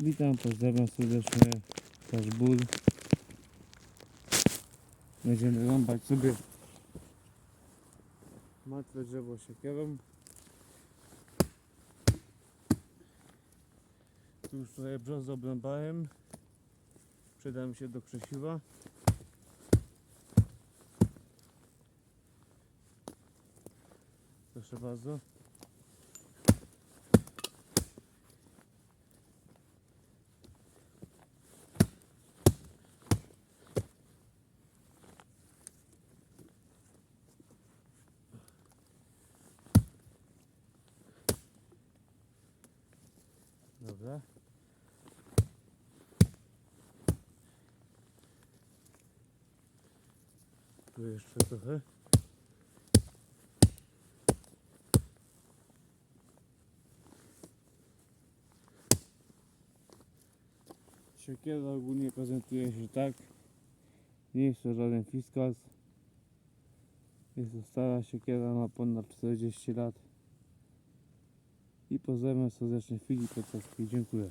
Witam, pozdrawiam serdecznie, Kasz Ból. Będziemy rąbać sobie martwe drzewo siekierą. Tu już trochę brzozy obrąbałem. Przyda się do krzesiwa. Proszę bardzo. Dobra. Tu jeszcze trochę. Siekiera ogólnie prezentuje się tak. Nie jest to żaden fiskas. Jest to stara siekiera, ma ponad 40 lat. I pozdrawiam serdecznie Filip Kocowski. Dziękuję.